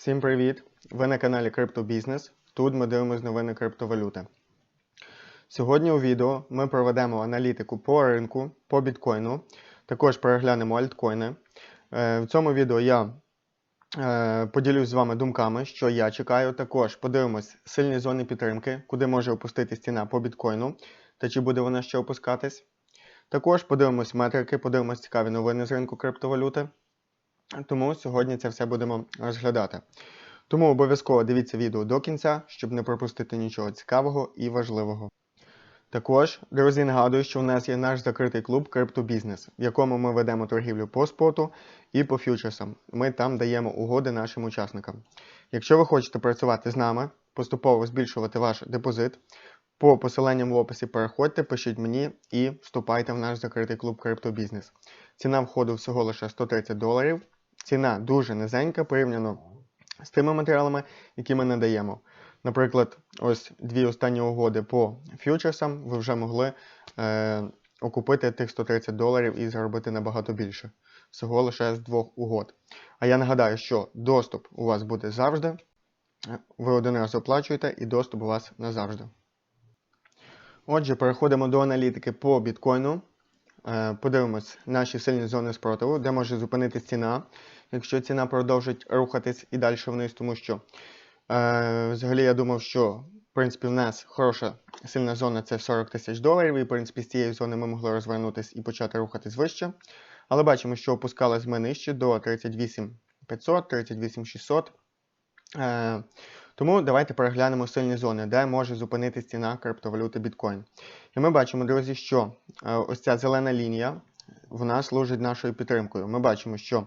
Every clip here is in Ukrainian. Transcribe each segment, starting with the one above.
Всім привіт! Ви на каналі Криптобізнес. Тут ми дивимося новини криптовалюти. Сьогодні у відео ми проведемо аналітику по ринку, по біткоїну. Також переглянемо альткоїни. Е, В цьому відео я е, поділюсь з вами думками, що я чекаю. Також подивимось сильні зони підтримки, куди може опуститись ціна по біткоїну та чи буде вона ще опускатись. Також подивимось метрики, подивимось цікаві новини з ринку криптовалюти. Тому сьогодні це все будемо розглядати. Тому обов'язково дивіться відео до кінця, щоб не пропустити нічого цікавого і важливого. Також, друзі, нагадую, що у нас є наш закритий клуб Криптобізнес, в якому ми ведемо торгівлю по споту і по фьючерсам. Ми там даємо угоди нашим учасникам. Якщо ви хочете працювати з нами, поступово збільшувати ваш депозит, по посиланням в описі переходьте, пишіть мені і вступайте в наш закритий клуб Криптобізнес. Ціна входу всього лише 130 доларів. Ціна дуже низенька порівняно з тими матеріалами, які ми надаємо. Наприклад, ось дві останні угоди по фьючерсам ви вже могли е, окупити тих 130 доларів і заробити набагато більше. Всього лише з двох угод. А я нагадаю, що доступ у вас буде завжди. Ви один раз оплачуєте і доступ у вас назавжди. Отже, переходимо до аналітики по біткоїну. Е, Подивимось наші сильні зони спротиву, де може зупинитись ціна, якщо ціна продовжить рухатись і далі вниз, тому що е, взагалі я думав, що в принципі в нас хороша сильна зона це 40 тисяч доларів, і в принципі з цієї зони ми могли розвернутися і почати рухатись вище. Але бачимо, що опускались ми нижче до 38 500, 38 600. Е, тому давайте переглянемо сильні зони, де може зупинитись ціна криптовалюти біткоін. І ми бачимо, друзі, що е, ось ця зелена лінія вона служить нашою підтримкою. Ми бачимо, що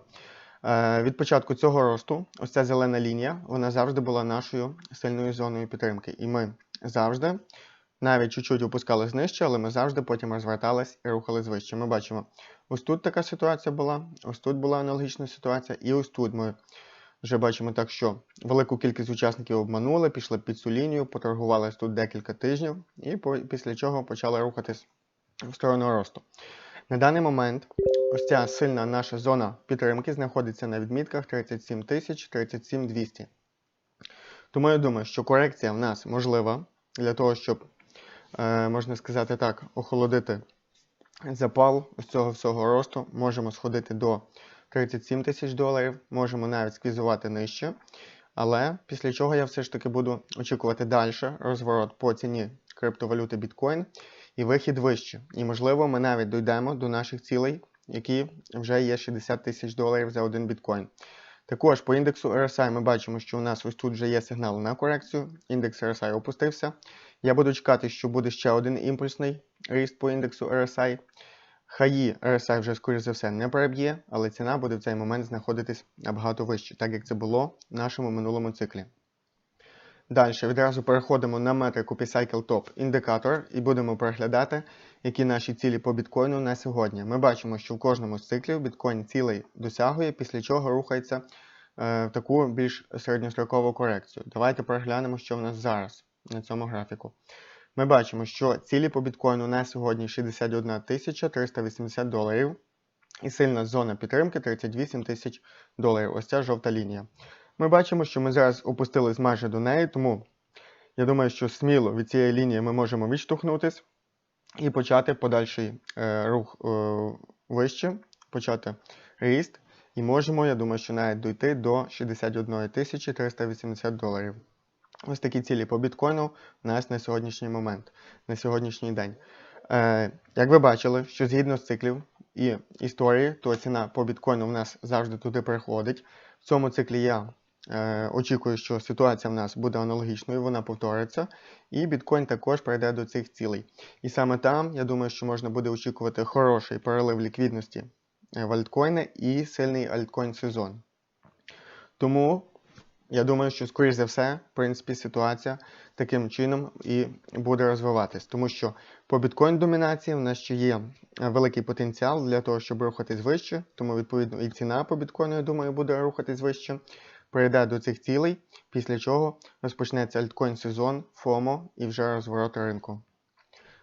від початку цього росту ось ця зелена лінія вона завжди була нашою сильною зоною підтримки. І ми завжди, навіть чуть-чуть опускались нижче, але ми завжди потім розвертались і рухались вище. Ми бачимо, ось тут така ситуація була, ось тут була аналогічна ситуація, і ось тут ми. Вже бачимо так, що велику кількість учасників обманули, пішли під цю лінію, поторгувалися тут декілька тижнів, і після чого почали рухатись в сторону росту. На даний момент ось ця сильна наша зона підтримки знаходиться на відмітках 37 тисяч 37 200. Тому я думаю, що корекція в нас можлива для того, щоб, е, можна сказати так, охолодити запал ось цього всього росту. Можемо сходити до 37 тисяч доларів, можемо навіть сквізувати нижче. Але після чого я все ж таки буду очікувати далі розворот по ціні криптовалюти біткоін і вихід вище. І можливо, ми навіть дійдемо до наших цілей, які вже є 60 тисяч доларів за один біткоін. Також по індексу RSI ми бачимо, що у нас ось тут вже є сигнал на корекцію. Індекс RSI опустився. Я буду чекати, що буде ще один імпульсний ріст по індексу RSI. Хаї RSI вже, скоріш за все, не переб'є, але ціна буде в цей момент знаходитись набагато вище, так як це було в нашому минулому циклі. Далі відразу переходимо на метрику P-Cycle Top індикатор і будемо переглядати, які наші цілі по біткоїну на сьогодні. Ми бачимо, що в кожному з циклів біткоін цілей досягує, після чого рухається е, в таку більш середньострокову корекцію. Давайте переглянемо, що в нас зараз на цьому графіку. Ми бачимо, що цілі по біткоїну на сьогодні 61 380 доларів. І сильна зона підтримки 38 тисяч доларів. Ось ця жовта лінія. Ми бачимо, що ми зараз опустились майже до неї, тому я думаю, що сміло від цієї лінії ми можемо відштовхнутись і почати подальший е, рух е, вище, почати ріст. І можемо, я думаю, що навіть дойти до 61 380 доларів. Ось такі цілі по біткоїну у нас на сьогоднішній момент, на сьогоднішній день. Е, як ви бачили, що згідно з циклів і історії, то ціна по біткоїну в нас завжди туди приходить. В цьому циклі я очікую, що ситуація в нас буде аналогічною, вона повториться, і біткоін також прийде до цих цілей. І саме там, я думаю, що можна буде очікувати хороший перелив ліквідності е, в альткоїни і сильний альткоін сезон. Тому я думаю, що, скоріш за все, в принципі, ситуація таким чином і буде розвиватись. Тому що по біткоін домінації в нас ще є е, великий потенціал для того, щоб рухатись вище. Тому, відповідно, і ціна по біткоїну, я думаю, буде рухатись вище. Прийде до цих цілей, після чого розпочнеться альткоін сезон, FOMO і вже розворот ринку.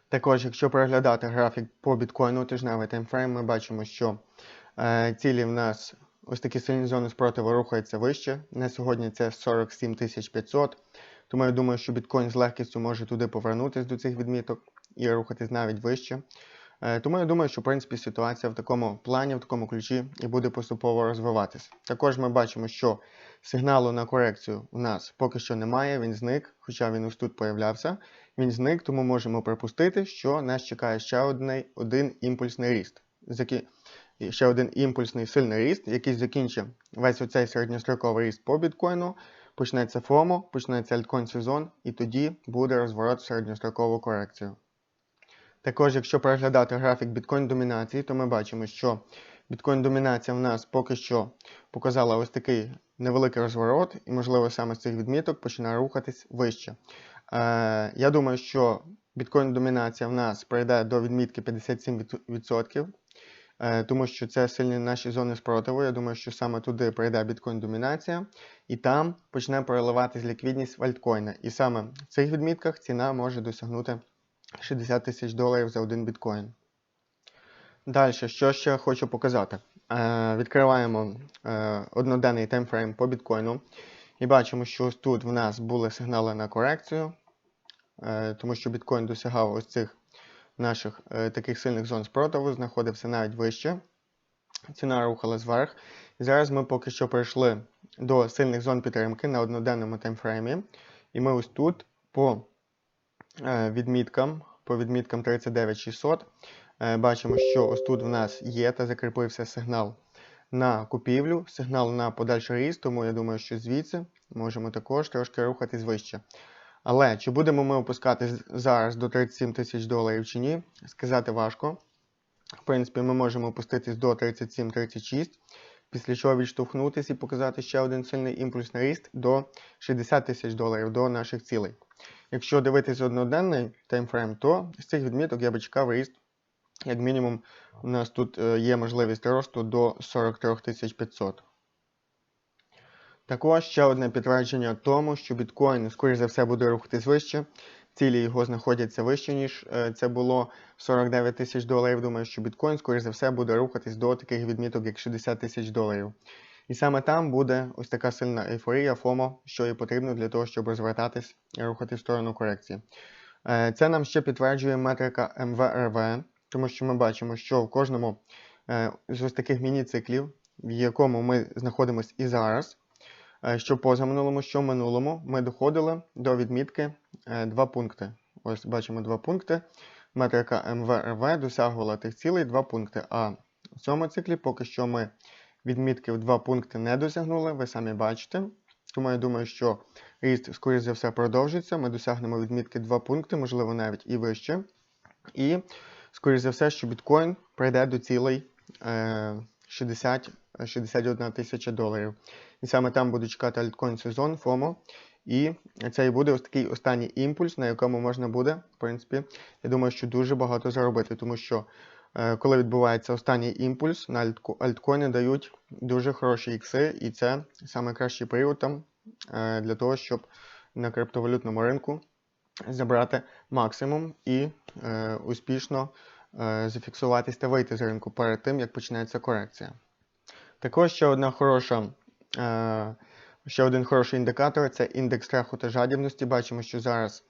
Також, якщо переглядати графік по біткоїну, тижневий таймфрейм, ми бачимо, що е, цілі в нас ось такі сильні зони спротиву рухаються вище. На сьогодні це 47 500. Тому я думаю, що біткоін з легкістю може туди повернутися до цих відміток і рухатись навіть вище. Е, Тому я думаю, що в принципі ситуація в такому плані, в такому ключі і буде поступово розвиватися. Також ми бачимо, що сигналу на корекцію у нас поки що немає, він зник, хоча він ось тут появлявся. Він зник, тому можемо припустити, що нас чекає ще один, один імпульсний ріст. Ще один імпульсний сильний ріст, який закінчить весь оцей середньостроковий ріст по біткоїну. Почнеться ФОМО, почнеться альткоін сезон, і тоді буде розворот середньострокову корекцію. Також, якщо переглядати графік біткоін домінації, то ми бачимо, що біткоін домінація в нас поки що показала ось такий невеликий розворот, і, можливо, саме з цих відміток починає рухатись вище. Е, я думаю, що біткоін домінація в нас прийде до відмітки 57%, е, тому що це сильні наші зони спротиву. Я думаю, що саме туди прийде біткоін домінація, і там почне переливатись ліквідність в альткоїна. І саме в цих відмітках ціна може досягнути 60 тисяч доларів за один біткоін. Далі, що ще хочу показати? Е, відкриваємо е, одноденний таймфрейм по біткоїну. І бачимо, що ось тут в нас були сигнали на корекцію, е, тому що біткоін досягав ось цих наших таких сильних зон спротиву, знаходився навіть вище. Ціна рухалась вверх. І зараз ми поки що прийшли до сильних зон підтримки на одноденному таймфреймі. І ми ось тут по відміткам, по відміткам 39600 е, бачимо, що ось тут в нас є та закріпився сигнал на купівлю, сигнал на подальший ріст, тому я думаю, що звідси можемо також трошки рухатись вище. Але чи будемо ми опускатись зараз до 37 тисяч доларів чи ні, сказати важко. В принципі, ми можемо опуститись до 37-36, після чого відштовхнутися і показати ще один сильний імпульсний ріст до 60 тисяч доларів до наших цілей. Якщо дивитися одноденний таймфрейм, то з цих відміток я би чекав ріст. Як мінімум, у нас тут е, є можливість росту до 43 500. Також ще одне підтвердження тому, що біткоін, скоріш за все, буде рухатись вище. Цілі його знаходяться вище, ніж е, це було 49 тисяч доларів. Думаю, що біткоін, скоріш за все, буде рухатись до таких відміток, як 60 тисяч доларів. І саме там буде ось така сильна ейфорія, ФОМО, що і потрібно для того, щоб розвертатись і рухати в сторону корекції. Е, Це нам ще підтверджує метрика МВРВ, тому що ми бачимо, що в кожному е, з ось таких міні-циклів, в якому ми знаходимося і зараз, е, що позаминулому, що минулому, ми доходили до відмітки 2 пункти. Ось бачимо 2 пункти. Метрика МВРВ досягувала тих цілей 2 пункти. А в цьому циклі поки що ми відмітки в 2 пункти не досягнули, ви самі бачите. Тому я думаю, що ріст, скоріш за все, продовжиться. Ми досягнемо відмітки 2 пункти, можливо, навіть і вище. І, скоріш за все, що біткоін прийде до цілей 60 61 тисяча доларів. І саме там буде чекати альткоін сезон, FOMO. І це і буде ось такий останній імпульс, на якому можна буде, в принципі, я думаю, що дуже багато заробити, тому що е, коли відбувається останній імпульс, на альткоїни дають дуже хороші ікси, і це найкращий період там е, для того, щоб на криптовалютному ринку забрати максимум і е, успішно е, зафіксуватись та вийти з ринку перед тим, як почнеться корекція. Також ще одна хороша. Е, Ще один хороший індикатор це індекс страху та жадібності. Бачимо, що зараз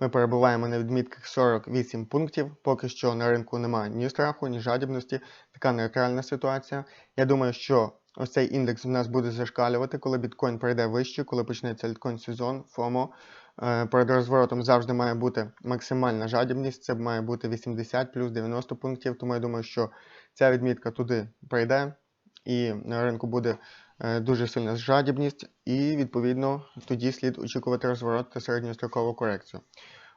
ми перебуваємо на відмітках 48 пунктів. Поки що на ринку немає ні страху, ні жадібності. Така нейтральна ситуація. Я думаю, що ось цей індекс в нас буде зашкалювати, коли біткоін пройде вище, коли почнеться альткоін сезон, FOMO. Е, Перед розворотом завжди має бути максимальна жадібність. Це має бути 80 плюс 90 пунктів. Тому я думаю, що ця відмітка туди прийде і на ринку буде е, дуже сильна жадібність, і відповідно тоді слід очікувати розворот та середньострокову корекцію.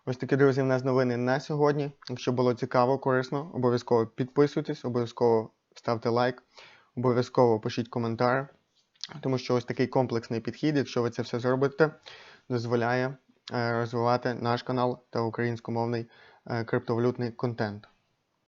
Ось такі, друзі, в нас новини на сьогодні. Якщо було цікаво, корисно, обов'язково підписуйтесь, обов'язково ставте лайк, обов'язково пишіть коментар, тому що ось такий комплексний підхід, якщо ви це все зробите, дозволяє е, розвивати наш канал та українськомовний е, криптовалютний контент.